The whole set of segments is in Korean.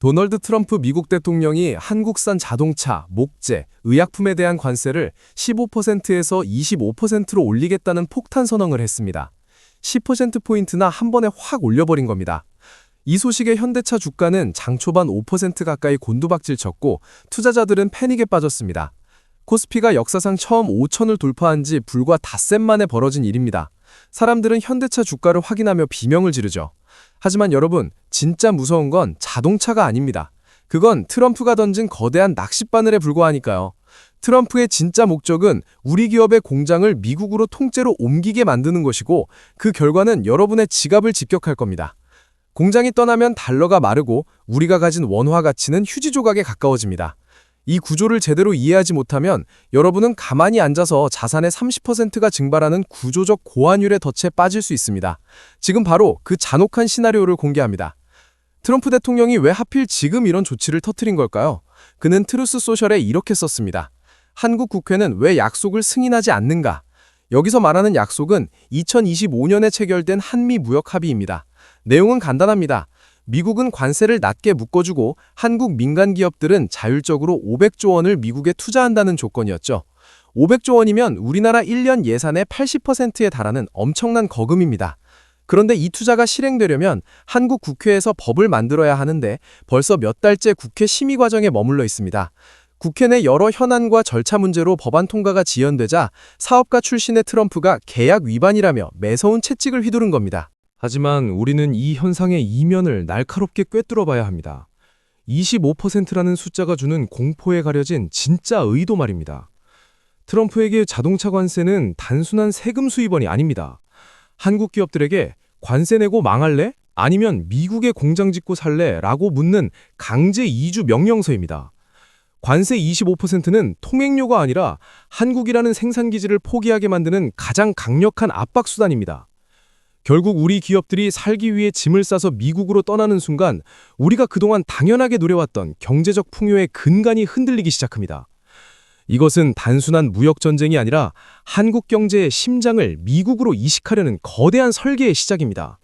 도널드 트럼프 미국 대통령이 한국산 자동차, 목재, 의약품에 대한 관세를 15%에서 25%로 올리겠다는 폭탄 선언을 했습니다. 10%포인트나 한 번에 확 올려버린 겁니다. 이 소식에 현대차 주가는 장 초반 5% 가까이 곤두박질 쳤고 투자자들은 패닉에 빠졌습니다. 코스피가 역사상 처음 5천을 돌파한 지 불과 닷새 만에 벌어진 일입니다. 사람들은 현대차 주가를 확인하며 비명을 지르죠. 하지만 여러분, 진짜 무서운 건 자동차가 아닙니다. 그건 트럼프가 던진 거대한 낚싯바늘에 불과하니까요. 트럼프의 진짜 목적은 우리 기업의 공장을 미국으로 통째로 옮기게 만드는 것이고 그 결과는 여러분의 지갑을 직격할 겁니다. 공장이 떠나면 달러가 마르고 우리가 가진 원화 가치는 휴지 조각에 가까워집니다. 이 구조를 제대로 이해하지 못하면 여러분은 가만히 앉아서 자산의 30%가 증발하는 구조적 고환율의 덫에 빠질 수 있습니다. 지금 바로 그 잔혹한 시나리오를 공개합니다. 트럼프 대통령이 왜 하필 지금 이런 조치를 터뜨린 걸까요? 그는 트루스 소셜에 이렇게 썼습니다. 한국 국회는 왜 약속을 승인하지 않는가? 여기서 말하는 약속은 2025년에 체결된 한미 무역 합의입니다. 내용은 간단합니다. 미국은 관세를 낮게 묶어주고 한국 민간 기업들은 자율적으로 500조 원을 미국에 투자한다는 조건이었죠. 500조 원이면 우리나라 1년 예산의 80%에 달하는 엄청난 거금입니다. 그런데 이 투자가 실행되려면 한국 국회에서 법을 만들어야 하는데 벌써 몇 달째 국회 심의 과정에 머물러 있습니다. 국회 내 여러 현안과 절차 문제로 법안 통과가 지연되자 사업가 출신의 트럼프가 계약 위반이라며 매서운 채찍을 휘두른 겁니다. 하지만 우리는 이 현상의 이면을 날카롭게 꿰뚫어 봐야 합니다. 25%라는 숫자가 주는 공포에 가려진 진짜 의도 말입니다. 트럼프에게 자동차 관세는 단순한 세금 수입원이 아닙니다. 한국 기업들에게 관세 내고 망할래? 아니면 미국에 공장 짓고 살래? 라고 묻는 강제 이주 명령서입니다. 관세 25%는 통행료가 아니라 한국이라는 생산기지를 포기하게 만드는 가장 강력한 압박수단입니다. 결국 우리 기업들이 살기 위해 짐을 싸서 미국으로 떠나는 순간 우리가 그동안 당연하게 누려왔던 경제적 풍요의 근간이 흔들리기 시작합니다. 이것은 단순한 무역 전쟁이 아니라 한국 경제의 심장을 미국으로 이식하려는 거대한 설계의 시작입니다.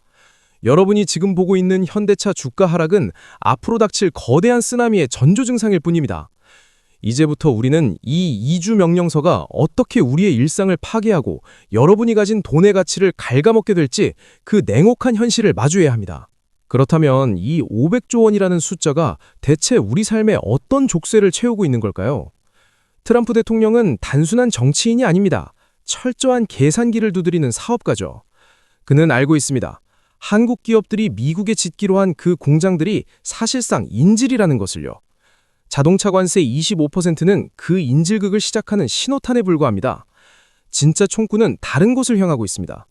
여러분이 지금 보고 있는 현대차 주가 하락은 앞으로 닥칠 거대한 쓰나미의 전조 증상일 뿐입니다. 이제부터 우리는 이 이주 명령서가 어떻게 우리의 일상을 파괴하고 여러분이 가진 돈의 가치를 갉아먹게 될지 그 냉혹한 현실을 마주해야 합니다. 그렇다면 이 500조 원이라는 숫자가 대체 우리 삶에 어떤 족쇄를 채우고 있는 걸까요? 트럼프 대통령은 단순한 정치인이 아닙니다. 철저한 계산기를 두드리는 사업가죠. 그는 알고 있습니다. 한국 기업들이 미국에 짓기로 한 그 공장들이 사실상 인질이라는 것을요. 자동차 관세 25%는 그 인질극을 시작하는 신호탄에 불과합니다. 진짜 총구는 다른 곳을 향하고 있습니다.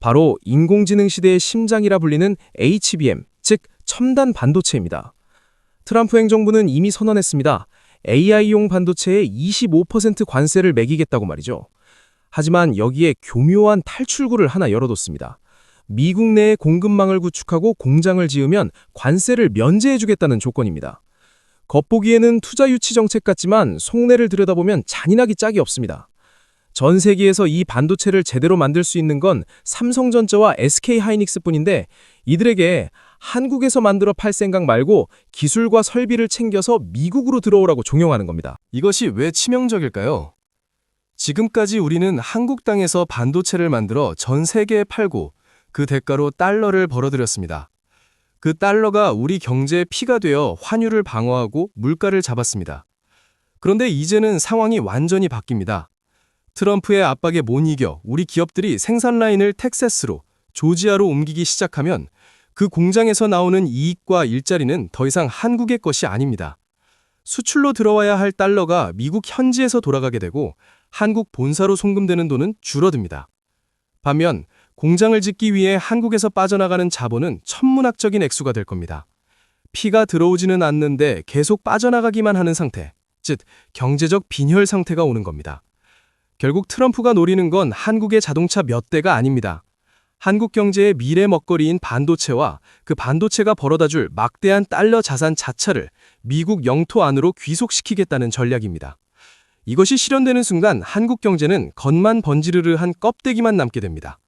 바로 인공지능 시대의 심장이라 불리는 HBM, 즉 첨단 반도체입니다. 트럼프 행정부는 이미 선언했습니다. AI용 반도체에 25% 관세를 매기겠다고 말이죠. 하지만 여기에 교묘한 탈출구를 하나 열어뒀습니다. 미국 내에 공급망을 구축하고 공장을 지으면 관세를 면제해주겠다는 조건입니다. 겉보기에는 투자 유치 정책 같지만 속내를 들여다보면 잔인하기 짝이 없습니다. 전 세계에서 이 반도체를 제대로 만들 수 있는 건 삼성전자와 SK하이닉스뿐인데 이들에게 한국에서 만들어 팔 생각 말고 기술과 설비를 챙겨서 미국으로 들어오라고 종용하는 겁니다. 이것이 왜 치명적일까요? 지금까지 우리는 한국 땅에서 반도체를 만들어 전 세계에 팔고 그 대가로 달러를 벌어들였습니다. 그 달러가 우리 경제의 피가 되어 환율을 방어하고 물가를 잡았습니다. 그런데 이제는 상황이 완전히 바뀝니다. 트럼프의 압박에 못 이겨 우리 기업들이 생산 라인을 텍사스로, 조지아로 옮기기 시작하면 그 공장에서 나오는 이익과 일자리는 더 이상 한국의 것이 아닙니다. 수출로 들어와야 할 달러가 미국 현지에서 돌아가게 되고 한국 본사로 송금되는 돈은 줄어듭니다. 반면 공장을 짓기 위해 한국에서 빠져나가는 자본은 천문학적인 액수가 될 겁니다. 피가 들어오지는 않는데 계속 빠져나가기만 하는 상태, 즉 경제적 빈혈 상태가 오는 겁니다. 결국 트럼프가 노리는 건 한국의 자동차 몇 대가 아닙니다. 한국 경제의 미래 먹거리인 반도체와 그 반도체가 벌어다줄 막대한 달러 자산 자체를 미국 영토 안으로 귀속시키겠다는 전략입니다. 이것이 실현되는 순간 한국 경제는 겉만 번지르르한 껍데기만 남게 됩니다.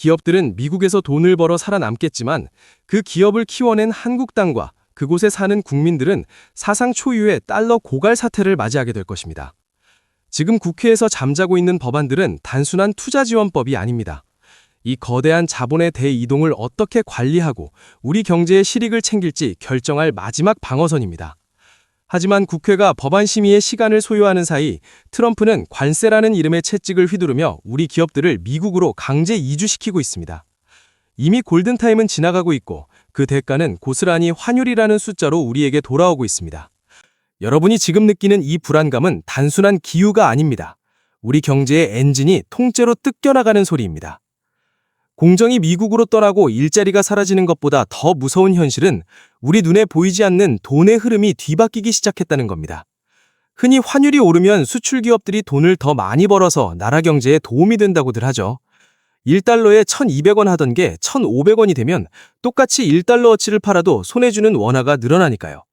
기업들은 미국에서 돈을 벌어 살아남겠지만 그 기업을 키워낸 한국 땅과 그곳에 사는 국민들은 사상 초유의 달러 고갈 사태를 맞이하게 될 것입니다. 지금 국회에서 잠자고 있는 법안들은 단순한 투자 지원법이 아닙니다. 이 거대한 자본의 대이동을 어떻게 관리하고 우리 경제의 실익을 챙길지 결정할 마지막 방어선입니다. 하지만 국회가 법안 심의의 시간을 소요하는 사이 트럼프는 관세라는 이름의 채찍을 휘두르며 우리 기업들을 미국으로 강제 이주시키고 있습니다. 이미 골든타임은 지나가고 있고 그 대가는 고스란히 환율이라는 숫자로 우리에게 돌아오고 있습니다. 여러분이 지금 느끼는 이 불안감은 단순한 기후가 아닙니다. 우리 경제의 엔진이 통째로 뜯겨나가는 소리입니다. 공정이 미국으로 떠나고 일자리가 사라지는 것보다 더 무서운 현실은 우리 눈에 보이지 않는 돈의 흐름이 뒤바뀌기 시작했다는 겁니다. 흔히 환율이 오르면 수출 기업들이 돈을 더 많이 벌어서 나라 경제에 도움이 된다고들 하죠. 1달러에 1,200원 하던 게 1,500원이 되면 똑같이 1달러어치를 팔아도 손해 주는 원화가 늘어나니까요.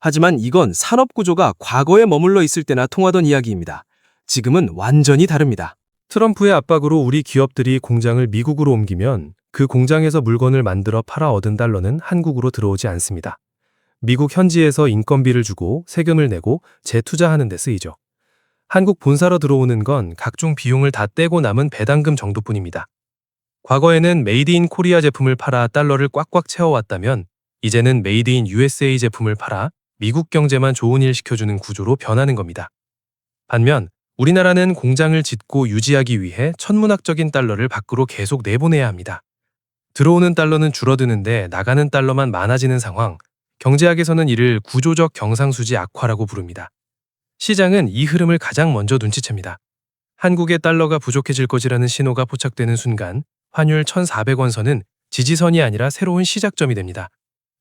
하지만 이건 산업 구조가 과거에 머물러 있을 때나 통하던 이야기입니다. 지금은 완전히 다릅니다. 트럼프의 압박으로 우리 기업들이 공장을 미국으로 옮기면 그 공장에서 물건을 만들어 팔아 얻은 달러는 한국으로 들어오지 않습니다. 미국 현지에서 인건비를 주고 세금을 내고 재투자하는 데 쓰이죠. 한국 본사로 들어오는 건 각종 비용을 다 떼고 남은 배당금 정도뿐입니다. 과거에는 메이드 인 코리아 제품을 팔아 달러를 꽉꽉 채워왔다면 이제는 메이드 인 USA 제품을 팔아 미국 경제만 좋은 일 시켜주는 구조로 변하는 겁니다. 반면 우리나라는 공장을 짓고 유지하기 위해 천문학적인 달러를 밖으로 계속 내보내야 합니다. 들어오는 달러는 줄어드는데 나가는 달러만 많아지는 상황, 경제학에서는 이를 구조적 경상수지 악화라고 부릅니다. 시장은 이 흐름을 가장 먼저 눈치챕니다. 한국의 달러가 부족해질 것이라는 신호가 포착되는 순간 환율 1,400원 선은 지지선이 아니라 새로운 시작점이 됩니다.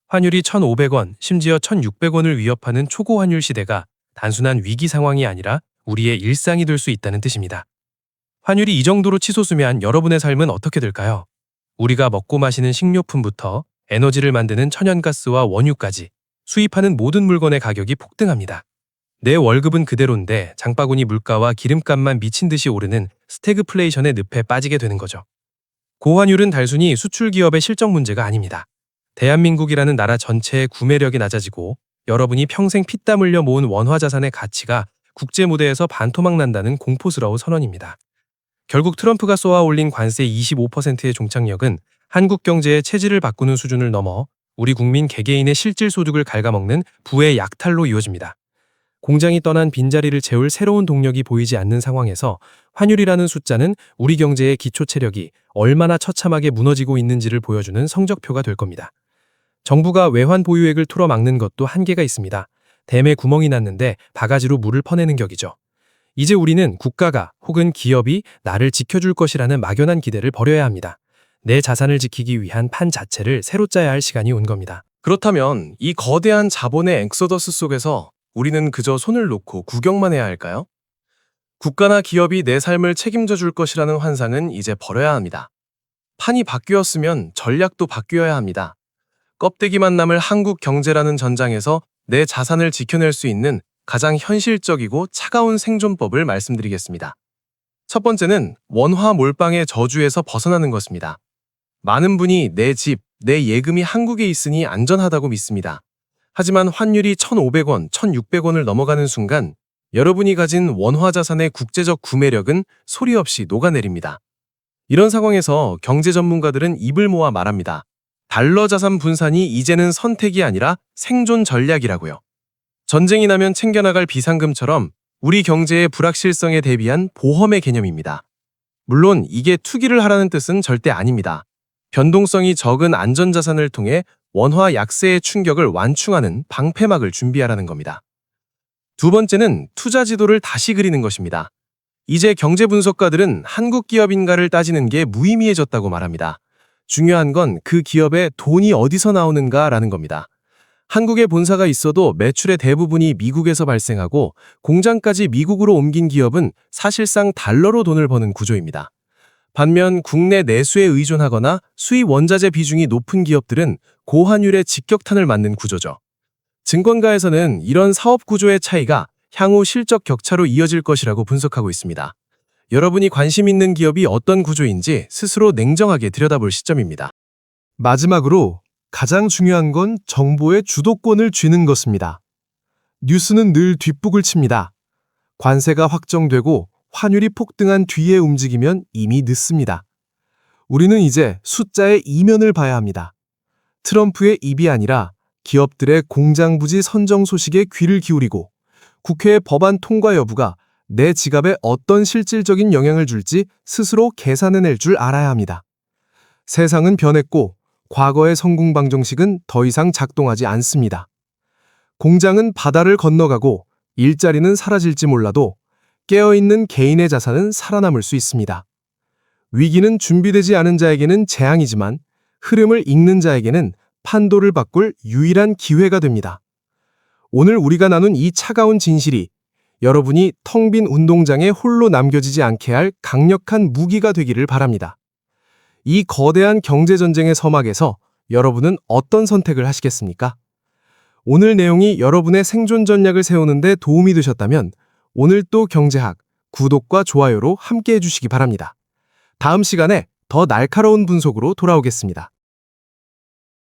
환율이 1,500원, 심지어 1,600원을 위협하는 초고 환율 시대가 단순한 위기 상황이 아니라 우리의 일상이 될 수 있다는 뜻입니다. 환율이 이 정도로 치솟으면 여러분의 삶은 어떻게 될까요? 우리가 먹고 마시는 식료품부터 에너지를 만드는 천연가스와 원유까지 수입하는 모든 물건의 가격이 폭등합니다. 내 월급은 그대로인데 장바구니 물가와 기름값만 미친 듯이 오르는 스태그플레이션의 늪에 빠지게 되는 거죠. 고환율은 단순히 수출 기업의 실적 문제가 아닙니다. 대한민국이라는 나라 전체의 구매력이 낮아지고 여러분이 평생 피땀 흘려 모은 원화 자산의 가치가 국제 무대에서 반토막 난다는 공포스러운 선언입니다. 결국 트럼프가 쏘아 올린 관세 25%의 종착역은 한국 경제의 체질을 바꾸는 수준을 넘어 우리 국민 개개인의 실질 소득을 갉아먹는 부의 약탈로 이어집니다. 공장이 떠난 빈자리를 채울 새로운 동력이 보이지 않는 상황에서 환율이라는 숫자는 우리 경제의 기초 체력이 얼마나 처참하게 무너지고 있는지를 보여주는 성적표가 될 겁니다. 정부가 외환 보유액을 틀어막는 것도 한계가 있습니다. 댐에 구멍이 났는데 바가지로 물을 퍼내는 격이죠. 이제 우리는 국가가 혹은 기업이 나를 지켜줄 것이라는 막연한 기대를 버려야 합니다. 내 자산을 지키기 위한 판 자체를 새로 짜야 할 시간이 온 겁니다. 그렇다면 이 거대한 자본의 엑소더스 속에서 우리는 그저 손을 놓고 구경만 해야 할까요? 국가나 기업이 내 삶을 책임져 줄 것이라는 환상은 이제 버려야 합니다. 판이 바뀌었으면 전략도 바뀌어야 합니다. 껍데기만 남을 한국 경제라는 전장에서 내 자산을 지켜낼 수 있는 가장 현실적이고 차가운 생존법을 말씀드리겠습니다. 첫 번째는 원화 몰빵의 저주에서 벗어나는 것입니다. 많은 분이 내 집, 내 예금이 한국에 있으니 안전하다고 믿습니다. 하지만 환율이 1,500원, 1,600원을 넘어가는 순간 여러분이 가진 원화 자산의 국제적 구매력은 소리 없이 녹아내립니다. 이런 상황에서 경제 전문가들은 입을 모아 말합니다. 달러 자산 분산이 이제는 선택이 아니라 생존 전략이라고요. 전쟁이 나면 챙겨나갈 비상금처럼 우리 경제의 불확실성에 대비한 보험의 개념입니다. 물론 이게 투기를 하라는 뜻은 절대 아닙니다. 변동성이 적은 안전자산을 통해 원화 약세의 충격을 완충하는 방패막을 준비하라는 겁니다. 두 번째는 투자 지도를 다시 그리는 것입니다. 이제 경제 분석가들은 한국 기업인가를 따지는 게 무의미해졌다고 말합니다. 중요한 건 그 기업에 돈이 어디서 나오는가라는 겁니다. 한국에 본사가 있어도 매출의 대부분이 미국에서 발생하고 공장까지 미국으로 옮긴 기업은 사실상 달러로 돈을 버는 구조입니다. 반면 국내 내수에 의존하거나 수입 원자재 비중이 높은 기업들은 고환율의 직격탄을 맞는 구조죠. 증권가에서는 이런 사업 구조의 차이가 향후 실적 격차로 이어질 것이라고 분석하고 있습니다. 여러분이 관심 있는 기업이 어떤 구조인지 스스로 냉정하게 들여다볼 시점입니다. 마지막으로 가장 중요한 건 정보의 주도권을 쥐는 것입니다. 뉴스는 늘 뒷북을 칩니다. 관세가 확정되고 환율이 폭등한 뒤에 움직이면 이미 늦습니다. 우리는 이제 숫자의 이면을 봐야 합니다. 트럼프의 입이 아니라 기업들의 공장 부지 선정 소식에 귀를 기울이고 국회의 법안 통과 여부가 내 지갑에 어떤 실질적인 영향을 줄지 스스로 계산해낼 줄 알아야 합니다. 세상은 변했고 과거의 성공 방정식은 더 이상 작동하지 않습니다. 공장은 바다를 건너가고 일자리는 사라질지 몰라도 깨어있는 개인의 자산은 살아남을 수 있습니다. 위기는 준비되지 않은 자에게는 재앙이지만 흐름을 읽는 자에게는 판도를 바꿀 유일한 기회가 됩니다. 오늘 우리가 나눈 이 차가운 진실이 여러분이 텅 빈 운동장에 홀로 남겨지지 않게 할 강력한 무기가 되기를 바랍니다. 이 거대한 경제전쟁의 서막에서 여러분은 어떤 선택을 하시겠습니까? 오늘 내용이 여러분의 생존 전략을 세우는데 도움이 되셨다면 오늘 또 경제학 구독과 좋아요로 함께 해 주시기 바랍니다. 다음 시간에 더 날카로운 분석으로 돌아오겠습니다.